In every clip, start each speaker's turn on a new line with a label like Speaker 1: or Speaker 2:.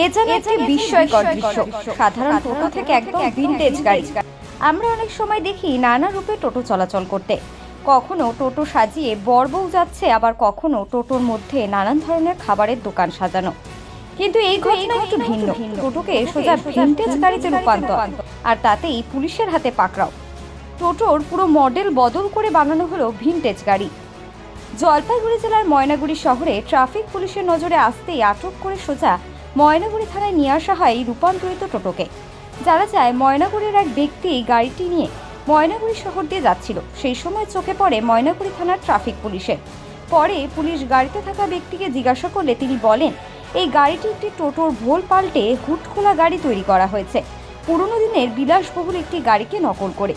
Speaker 1: এ যেন একটি বিস্ময়কর দৃশ্য। সাধারণ টোটো থেকে একদম ভিনটেজ গাড়ি। আমরা অনেক সময় দেখি নানা রূপে টোটো চলাচল করতে। কখনো টোটো সাজিয়ে বরবউ যাচ্ছে আবার কখনো টোটোর মধ্যে নানান ধরনের খাবারের দোকান সাজানো। কিন্তু এই ঘটনা একটু ভিন্ন। টোটোকে সোজা ভিনটেজ গাড়িতে রূপান্তর। আর তাতেই পুলিশের হাতে পাকড়াও। টোটোর পুরো মডেল বদল করে বানানো হলো ভিনটেজ গাড়ি। জলপাইগুড়ি জেলার ময়নাগুড়ি শহরে ট্রাফিক পুলিশের নজরে আসতেই আটক করে সোজা ময়নাগুড়ি থানায় নিয়ে আসা হয় রূপান্তরিত টোটোকে। যারা যায়, ময়নাগুড়ির এক ব্যক্তি গাড়িটি নিয়ে ময়নাগুড়ি শহর দিয়ে যাচ্ছিল। সেই সময় চোখে পড়ে ময়নাগুড়ি থানার ট্রাফিক পুলিশের। পরে পুলিশ গাড়িতে থাকা ব্যক্তিকে জিজ্ঞাসা করলে তিনি বলেন, এই গাড়িটি একটি টোটোর ভোল পাল্টে হুট খোলা গাড়ি তৈরি করা হয়েছে। পুরনো দিনের বিলাসবহুল একটি গাড়িকে নকল করে।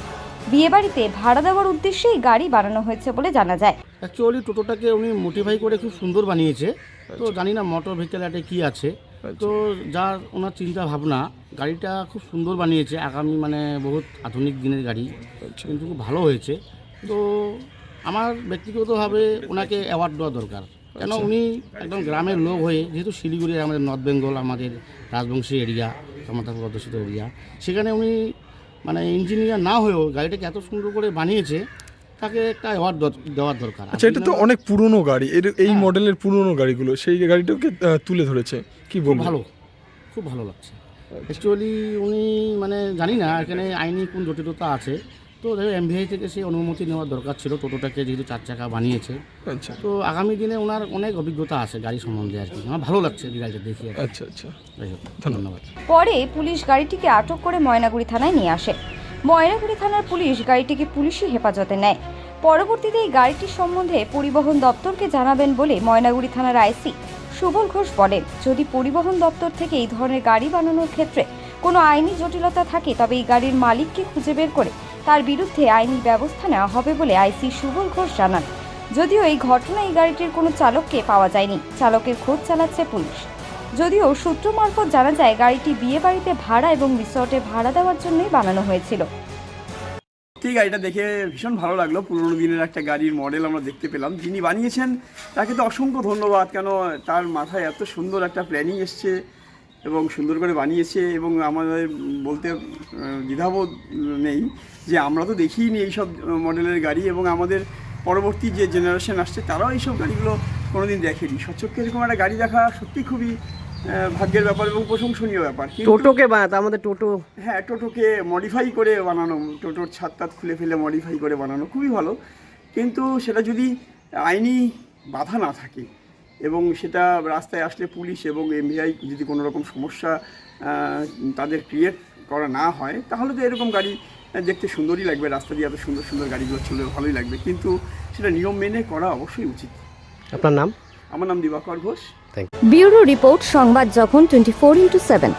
Speaker 1: বিয়েবাড়িতে ভাড়া দেওয়ার উদ্দেশ্যে এই গাড়ি বানানো হয়েছে বলে জানা যায়।
Speaker 2: অ্যাকচুয়ালি টোটোটাকে উনি মোটিফাই করে খুব সুন্দর বানিয়েছে। তো জানি না মোটর ভেহিকেল একটা কী আছে। তো যার ওনার চিন্তা ভাবনা গাড়িটা খুব সুন্দর বানিয়েছে আগামী মানে বহুত আধুনিক দিনের গাড়ি কিন্তু খুব ভালো হয়েছে। তো আমার ব্যক্তিগতভাবে ওনাকে অ্যাওয়ার্ড দেওয়া দরকার। কেন উনি একদম গ্রামের লোক হয়ে যেহেতু শিলিগুড়ি আমাদের নর্থ বেঙ্গল আমাদের রাজবংশী এরিয়া সমাতাপ অধ্যুষিত এরিয়া সেখানে উনি মানে ইঞ্জিনিয়ার না হয়েও গাড়িটাকে এত সুন্দর করে বানিয়েছে তাকে একটা অ্যাওয়ার্ড দেওয়ার দরকার।
Speaker 3: আচ্ছা এটা তো অনেক পুরনো গাড়ি। এর এই মডেলের পুরনো গাড়িগুলো সেই গাড়িটাকে তুলে ধরেছে? কি বলব?
Speaker 2: ভালো। খুব ভালো লাগছে। অ্যাকচুয়ালি উনি মানে জানি না এখানে আইনি কোন জটিলতা আছে। তো দেখো এমভিআই থেকে সেই অনুমতি নেওয়ার দরকার ছিল টোটোটাকে যেহেতু চার চাকা বানিয়েছে।
Speaker 3: আচ্ছা।
Speaker 2: তো আগামী দিনে ওনার অনেক অভিজ্ঞতা আছে গাড়ি সম্বন্ধে আর কি। আমার ভালো লাগছে গাড়িটা দেখি
Speaker 3: আচ্ছা আচ্ছা।
Speaker 2: ধন্যবাদ।
Speaker 1: পরে পুলিশ গাড়িটিকে আটক করে ময়নাগুড়ি থানায় নিয়ে আসে। ময়নাগুড়ি থানার পুলিশ গাড়িটিকে পুলিশি হেফাজতে নেয়। পরবর্তীতে এই গাড়িটির সম্বন্ধে পরিবহন দপ্তরকে জানাবেন বলে ময়নাগুড়ি থানার আইসি সুবল ঘোষ বলেন, যদি পরিবহন দপ্তর থেকে এই ধরনের গাড়ি বানানোর ক্ষেত্রে কোনো আইনি জটিলতা থাকে, তবে এই গাড়ির মালিককে খুঁজে বের করে তার বিরুদ্ধে আইনি ব্যবস্থা নেওয়া হবে বলে আইসি সুবল ঘোষ জানান। যদিও এই ঘটনায় এই গাড়িটির কোনো চালককে পাওয়া যায়নি, চালকের খোঁজ চালাচ্ছে পুলিশ। যদিও সূত্র মারফত জানা যায়, গাড়িটি বিয়ে বাড়িতে ভাড়া এবং রিসর্টে ভাড়া দেওয়ার জন্যই বানানো হয়েছিল।
Speaker 4: ঠিক গাড়িটা দেখে ভীষণ ভালো লাগল। পুরোনো দিনের একটা গাড়ির মডেল আমরা দেখতে পেলাম। যিনি বানিয়েছেন, তাকে তো অসংখ্য ধন্যবাদ, কেন তার মাথায় এত সুন্দর একটা প্ল্যানিং এসছে এবং সুন্দর করে বানিয়েছে এবং আমাদের বলতে দ্বিধাবোধ নেই যে আমরা তো দেখিইনি এইসব মডেলের গাড়ি এবং আমাদের পরবর্তী যে জেনারেশন আসছে, তারাও এইসব গাড়িগুলো কোনোদিন দেখেনি। সচক্ষে এরকম একটা গাড়ি দেখা সত্যি খুবই ভাগ্যের ব্যাপার এবং প্রশংসনীয় ব্যাপার।
Speaker 5: টোটোকে বানাতো আমাদের টোটো।
Speaker 4: হ্যাঁ টোটোকে মডিফাই করে বানানো টোটোর ছাদ টাদ খুলে ফেলে মডিফাই করে বানানো খুবই ভালো। কিন্তু সেটা যদি আইনি বাধা না থাকে এবং সেটা রাস্তায় আসলে পুলিশ এবং এমবিআই যদি কোনো রকম সমস্যা তাদের ক্রিয়েট করা না হয় তাহলে তো এরকম গাড়ি দেখতে সুন্দরই লাগবে রাস্তা দিয়ে এত সুন্দর সুন্দর গাড়িগুলো চলে ভালোই লাগবে। কিন্তু সেটা নিয়ম মেনে করা অবশ্যই উচিত।
Speaker 5: আপনার নাম?
Speaker 4: আমার নাম দিবাকর ঘোষ।
Speaker 1: ব্যুরো রিপোর্ট সংবাদ যখন টোয়েন্টি ফোর ইন্টু সেভেন